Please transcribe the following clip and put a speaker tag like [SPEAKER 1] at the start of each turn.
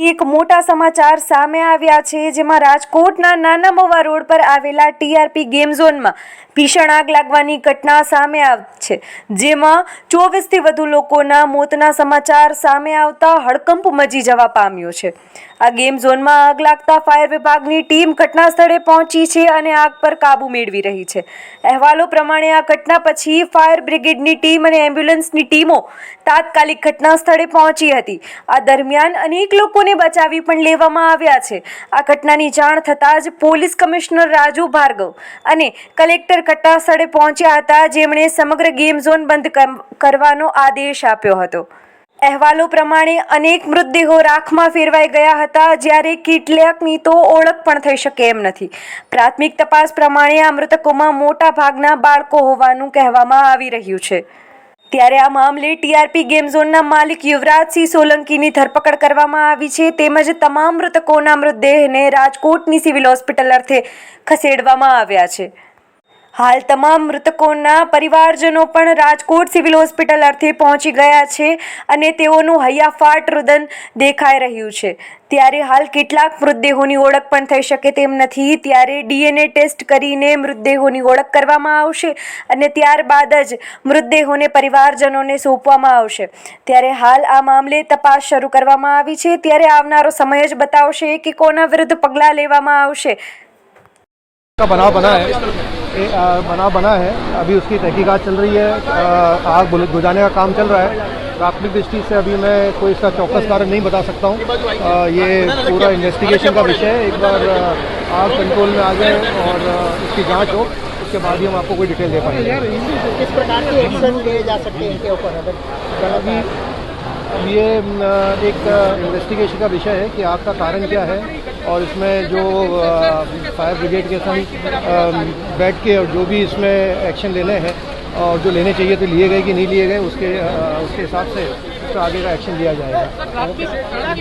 [SPEAKER 1] એક મોટા સમાચાર સામે આવ્યા છે, જેમાં રાજકોટના નાના મવા રોડ પર આવેલા ટીઆરપી ગેમ ઝોનમાં ભીષણ આગ લાગવાની ઘટના સામે આવી છે, જેમાં ચોવીસથી વધુ લોકોના મોતના સમાચાર સામે આવતા હડકંપ મચી જવા પામ્યો છે. આ ગેમ ઝોનમાં આગ લાગતા ફાયર વિભાગની ટીમ ઘટના સ્થળે પહોંચી છે અને આગ પર કાબુ મેળવી રહી છે. અહેવાલો પ્રમાણે આ ઘટના પછી ફાયર બ્રિગેડની ટીમ અને એમ્બ્યુલન્સની ટીમો તાત્કાલિક ઘટના સ્થળે પહોંચી હતી. આ દરમિયાન અનેક લોકોને બચાવી પણ લેવામાં આવ્યા છે. આ ઘટનાની જાણ થતાં જ પોલીસ કમિશનર રાજુ ભાર્ગવ અને કલેક્ટર ઘટના સ્થળે પહોંચ્યા હતા, જેમણે સમગ્ર ગેમ ઝોન બંધ કરવાનો આદેશ આપ્યો હતો. અહેવાલો પ્રમાણે અનેક મૃતદેહો રાખમાં ફેરવાઈ ગયા હતા, જ્યારે કેટલાકની તો ઓળખ પણ થઈ શકે એમ નથી. પ્રાથમિક તપાસ પ્રમાણે આ મૃતકોમાં મોટા ભાગના બાળકો હોવાનું કહેવામાં આવી રહ્યું છે. ત્યારે આ મામલે ટીઆરપી ગેમ ઝોનના માલિક યુવરાજસિંહ સોલંકીની ધરપકડ કરવામાં આવી છે, તેમજ તમામ મૃતકોના મૃતદેહને રાજકોટની સિવિલ હોસ્પિટલ અર્થે ખસેડવામાં આવ્યા છે. હાલ તમામ મૃતકોના પરિવારજનો પણ રાજકોટ સિવિલ હોસ્પિટલ અર્થે પહોંચી ગયા છે અને તેઓનું હૈયાફાટ રુદન દેખાઈ રહ્યું છે. ત્યારે હાલ કેટલાક મૃતદેહોની ઓળખ પણ થઈ શકે તેમ નથી. ત્યારે ડીએનએ ટેસ્ટ કરીને મૃતદેહોની ઓળખ કરવામાં આવશે અને ત્યારબાદ જ મૃતદેહોને પરિવારજનોને સોંપવામાં આવશે. ત્યારે હાલ આ મામલે તપાસ શરૂ કરવામાં આવી છે. ત્યારે આવનારો સમય જ બતાવશે કે કોના વિરુદ્ધ પગલાં લેવામાં આવશે.
[SPEAKER 2] બનાવ બના बना ए, आ, बनाव बना है। अभी उसकी तहकीकात चल रही है। आग बुझाने का काम चल रहा है। प्राथमिक दृष्टि से अभी मैं कोई इसका चौकस कारण नहीं बता सकता हूँ। ये पूरा इन्वेस्टिगेशन का विषय है। एक बार आग कंट्रोल में आ जाए और इसकी जाँच हो। उसके बाद ही हम आपको कोई डिटेल दे पाएँगे।
[SPEAKER 3] किस प्रकार के एक्शन लिए जा सकते हैं इनके ऊपर? अगर
[SPEAKER 2] अभी ये एक इन्वेस्टिगेशन का विषय है कि आग का कारण क्या है। और इसमें जो फायर ब्रिगेड के संग बैठ के और जो भी इसमें एक्शन लेने हैं और जो लेने चाहिए तो लिए गए कि नहीं लिए गए, उसके उसके हिसाब से उसका आगे का एक्शन लिया जाएगा।